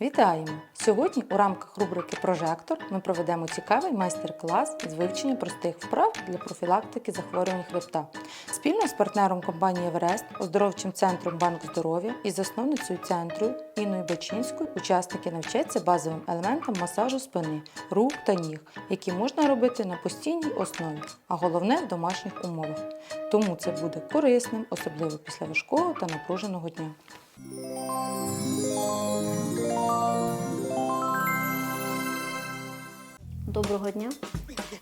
Вітаємо! Сьогодні у рамках рубрики Прожектор ми проведемо цікавий майстер-клас з вивчення простих вправ для профілактики захворювань хребта спільно з партнером компанії Еверест, оздоровчим центром Банк здоров'я і засновницею центру Інною Бачинською учасники навчаться базовим елементам масажу спини, рук та ніг, які можна робити на постійній основі, а головне в домашніх умовах. Тому це буде корисним, особливо після важкого та напруженого дня. Доброго дня.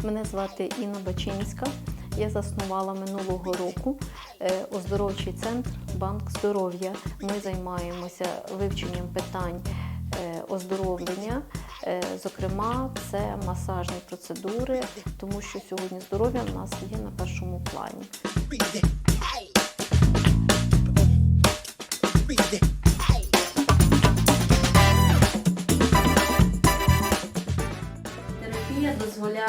Мене звати Інна Бачинська. Я заснувала минулого року е, оздоровчий центр Банк здоров'я. Ми займаємося вивченням питань е, оздоровлення. Е, Зокрема, це масажні процедури, тому що сьогодні здоров'я в нас є на першому плані.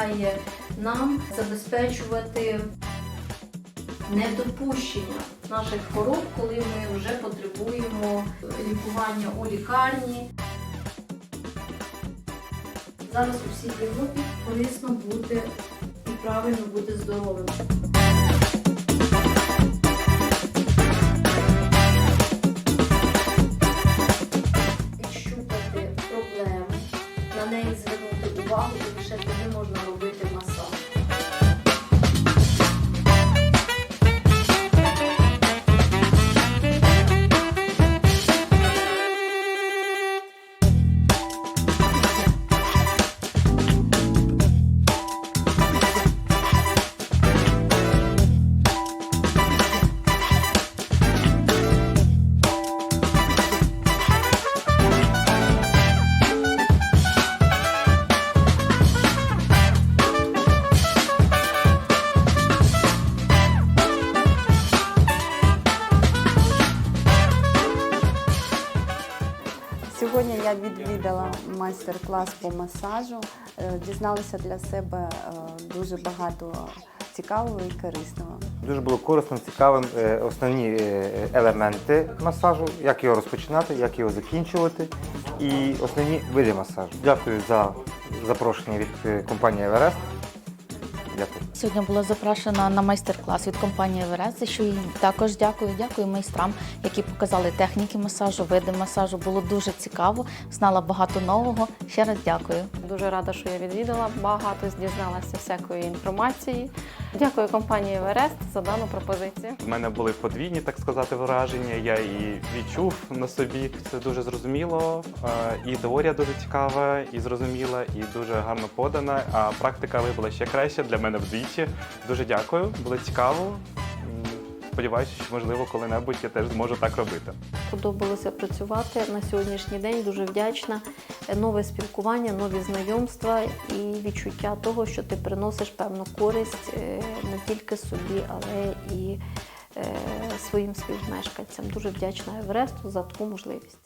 Дозволяє нам забезпечувати недопущення наших хвороб, коли ми вже потребуємо лікування у лікарні. Зараз у всій Європі корисно бути і правильно бути здоровим. Сьогодні я відвідала майстер-клас по масажу, е, дізналася для себе е, дуже багато цікавого і корисного. Дуже було корисним, цікавим е, основні елементи масажу, як його розпочинати, як його закінчувати, і основні види масажу. Дякую за запрошення від компанії Еверест. Дякую. Сьогодні була запрошена на майстер-клас від компанії «Верес», за що їй також дякую. Дякую майстрам, які показали техніки масажу, види масажу. Було дуже цікаво, знала багато нового. Ще раз дякую. Дуже рада, що я відвідала. Багато дізналася всякої інформації. Дякую компанії Верест за дану пропозицію. У мене були подвійні, так сказати, враження. Я і відчув на собі. Це дуже зрозуміло. Е, І теорія дуже цікава, і зрозуміла, і дуже гарно подана. А практика вибула ще краще для мене вдвічі. Дуже дякую, було цікаво. Сподіваюся, що можливо коли-небудь я теж зможу так робити. Подобалося працювати на сьогоднішній день. Дуже вдячна. Нове спілкування, нові знайомства і відчуття того, що ти приносиш певну користь е, не тільки собі, але і е, своїм співмешканцям. Дуже вдячна Евресту за таку можливість.